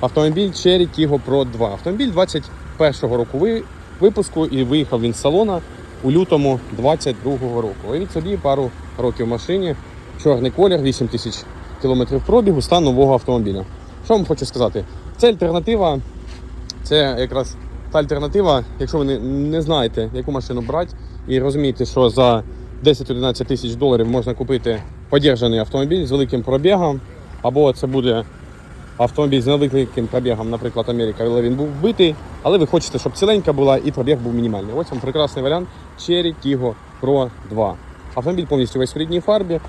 Автомобіль Cherry Tiggo Pro 2. Автомобіль 21-го року випуску і виїхав він з салона у лютому 22-го року. Уявіть собі пару років в машині, чорний колір, 8 тисяч кілометрів пробігу, стан нового автомобіля. Що вам хочу сказати? Це альтернатива, це якраз та альтернатива, якщо ви не, не знаєте, яку машину брати, і розумієте, що за 10-11 тисяч доларів можна купити подержаний автомобіль з великим пробігом, або це буде автомобіль з невеликим пробігом, наприклад, Америка, але він був вбитий, але ви хочете, щоб ціленька була і пробіг був мінімальний. Ось вам прекрасний варіант Cherry Tiggo Pro 2. Автомобіль повністю весь в рідній фарбі.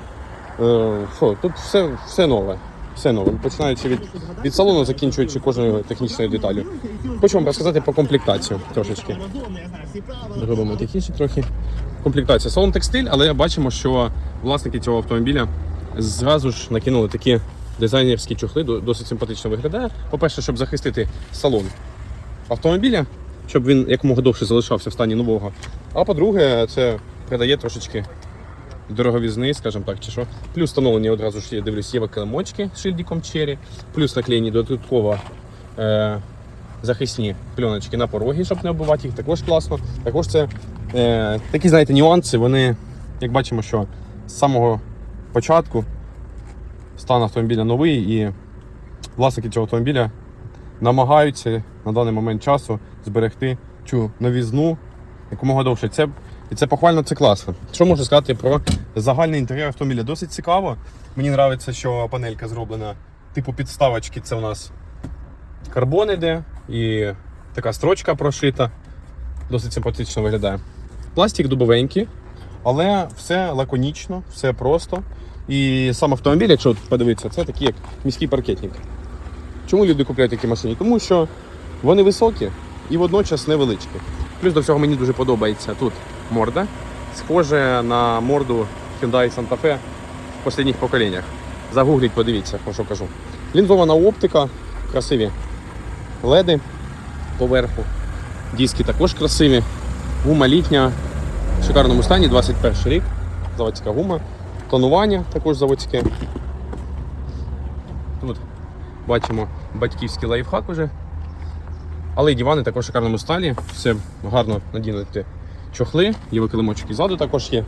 Е, що, тут все, все нове. Все нове. Починаючи від, від салону, закінчуючи кожною технічною деталю. Хочу вам розказати по комплектацію трошечки. Робимо тихіше трохи. Комплектація. Салон текстиль, але бачимо, що власники цього автомобіля зразу ж накинули такі дизайнерські чохли, досить симпатично виглядає. По-перше, щоб захистити салон автомобіля, щоб він якомога довше залишався в стані нового. А по-друге, це придає трошечки дороговізни, скажімо так, чи що. Плюс встановлені одразу ж я дивлюсь, є килимочки з шильдиком Cherry, плюс наклеєні додатково е, захисні пленочки на порогі, щоб не оббивати їх, також класно. Також це е, такі, знаєте, нюанси, вони, як бачимо, що з самого початку стан автомобіля новий і власники цього автомобіля намагаються на даний момент часу зберегти цю новізну якомога довше. Це, і це похвально, це класно. Що можу сказати про загальний інтер'єр автомобіля? Досить цікаво. Мені подобається, що панелька зроблена типу підставочки. Це у нас карбон іде і така строчка прошита. Досить симпатично виглядає. Пластик дубовенький, але все лаконічно, все просто. І сам автомобіль, якщо подивитися, це такий як міський паркетник. Чому люди купують такі машини? Тому що вони високі і водночас невеличкі. Плюс до всього мені дуже подобається тут морда, схоже на морду Hyundai Santa Fe в останніх поколіннях. Загугліть, подивіться, про що кажу. Лінзована оптика, красиві леди поверху. Диски також красиві. Гума літня в шикарному стані, 21 рік. Заводська гума. Тонування також заводське. Тут бачимо батьківський лайфхак уже. Але й дивани також в шикарному стані. Все гарно надінути чохли, є викилимочки ззаду також є.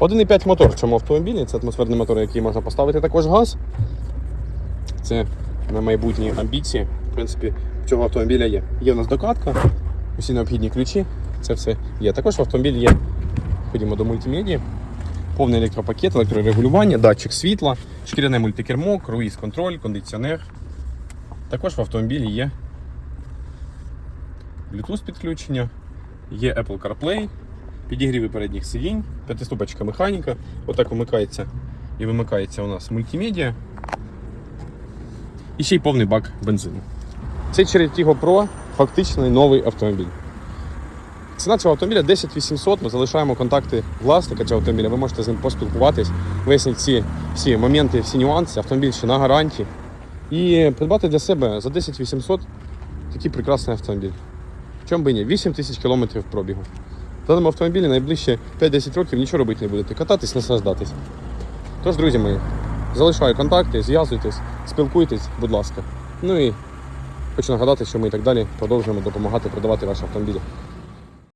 1,5 мотор в цьому автомобілі, це атмосферний мотор, який можна поставити також газ. Це на майбутні амбіції. В принципі, в цього автомобіля є. Є у нас докатка, усі необхідні ключі, це все є. Також в автомобілі є, ходімо до мультимедії, повний електропакет, електрорегулювання, датчик світла, шкіряне мультикермо, круїз контроль, кондиціонер. Також в автомобілі є Bluetooth підключення, є Apple CarPlay, підігріви передніх сидінь, п'ятиступочка механіка. Отак вмикається і вимикається у нас мультимедіа. І ще й повний бак бензину. Цей Tiggo Pro фактично новий автомобіль. Ціна цього автомобіля 10 800. Ми залишаємо контакти власника цього автомобіля. Ви можете з ним поспілкуватись, вияснити всі, всі моменти, всі нюанси. Автомобіль ще на гарантії. І придбати для себе за 10 800 такий прекрасний автомобіль. Чому би ні? 8 тисяч кілометрів пробігу. В даному автомобілі найближче 5-10 років нічого робити не будете. Кататись, наслаждатись. Тож, друзі мої, залишаю контакти, зв'язуйтесь, спілкуйтесь, будь ласка. Ну і хочу нагадати, що ми і так далі продовжуємо допомагати продавати ваші автомобілі.